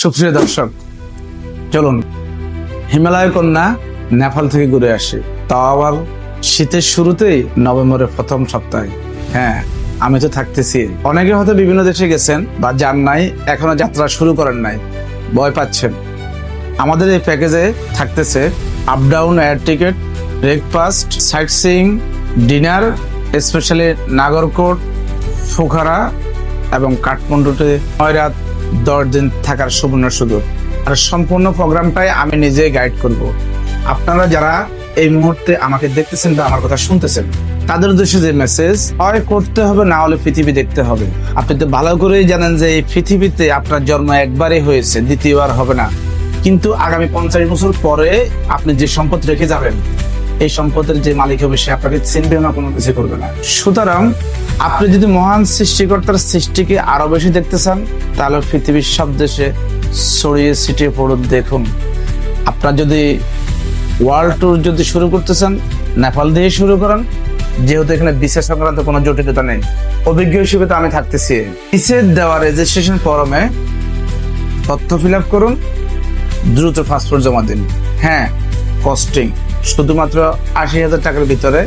সুপ্রিয় দর্শক, চলুন, হিমালয় কন্যা নেপাল থেকে ঘুরে আসি। তাও আবার শীতের শুরুতেই নভেম্বরের প্রথম সপ্তাহে। হ্যাঁ আমি তো থাকতেছি। অনেকে হয়তো বিভিন্ন দেশে গেছেন বা যান নাই, এখনও যাত্রা শুরু করেন নাই। ভয় পাচ্ছেন। আমাদের এই প্যাকেজে থাকতেছে up down air ticket breakfast sightseeing dinner specially Nagarkot Pokhara এবং কাঠমান্ডুতে নয় রাত দশ দিন থাকার সুবর্ণ সুযোগ। আর সম্পূর্ণ প্রোগ্রামটাই আমি নিজে গাইড করব। আপনারা যারা এই মুহূর্তে আমাকে দেখতেছেন বা আমার কথা শুনতেছেন, তাদের উদ্দেশ্যে যে মেসেজ হয় করতে হবে, না হলে পৃথিবী দেখতে হবে। আপনি তো ভালো করেই জানেন যে এই পৃথিবীতে আপনার জন্ম একবারই হয়েছে, দ্বিতীয়বার হবে না। কিন্তু আগামী পঞ্চাশ বছর পরে আপনি যে সম্পদ রেখে যাবেন এই সম্পদের যে মালিক হবে সে আপনাকে চিনবে না, কোনো কিছু করবে না। সুতরাং আপনি যদি মহান সৃষ্টিকর্তার সৃষ্টিকে আরও বেশি দেখতে চান, তাহলে পৃথিবীর সব দেশে ছড়িয়ে ছিটিয়ে পড়ুন, দেখুন। আপনার যদি ওয়ার্ল্ড ট্যুর যদি শুরু করতে চান, নেপাল দিয়ে শুরু করেন। যেহেতু এখানে বিশেষ সংক্রান্ত কোনো জটিলতা নেই। অভিজ্ঞ হিসেবে তো আমি থাকতেছি। বিসের দেওয়া রেজিস্ট্রেশন ফর্মে তথ্য ফিল আপ করুন। দ্রুত পাসপোর্ট জমা দিন। হ্যাঁ কস্টিং শুধুমাত্র আশি হাজার টাকার ভিতরে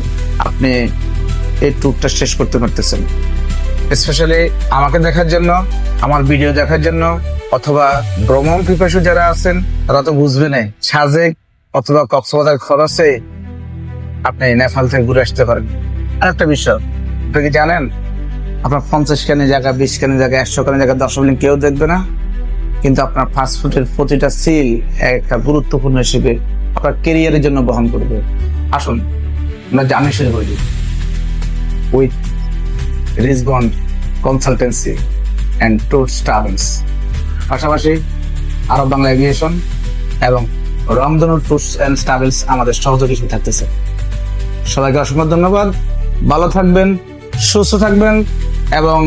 আপনি এই ট্যুরটা শেষ করতে পারতেছেন। স্পেশালি আমাকে দেখার জন্য, আমার ভিডিও দেখার জন্য, অথবা ভ্রমণ পিপাসু যারা আছেন, তারা তো বুঝবে না সাজেক অথবা কক্সবাজার খরচে আপনি নেপাল থেকে ঘুরে আসতে পারেন। আর একটা বিষয়, আপনি কি জানেন? আপনার পঞ্চাশ খানি জায়গা, বিশ খানি জায়গা, একশো খানি জায়গা, দশ মিনিট কেউ দেখবে না। কিন্তু আপনার ফাস্টফুডের প্রতিটা সিল একটা গুরুত্বপূর্ণ হিসেবে আপনার কেরিয়ারের জন্য বহন করবে। আসুন, আমরা জানি শুরু করি। উইথ রিসবন কনসালটেন্সি অ্যান্ড ট্যুর ট্রাভেলস পাশাপাশি আরব বাংলা এভিয়েশন এবং রংধনু ট্যুরস অ্যান্ড ট্রাভেলস আমাদের সহযোগী হিসেবে থাকতেছে। সবাইকে অসংখ্য ধন্যবাদ। ভালো থাকবেন, সুস্থ থাকবেন এবং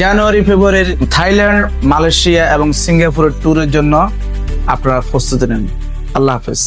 জানুয়ারি, ফেব্রুয়ারির থাইল্যান্ড, মালয়েশিয়া এবং সিঙ্গাপুরের ট্যুরের জন্য আপনারা প্রস্তুতি নেন। আল্লাহ হাফেজ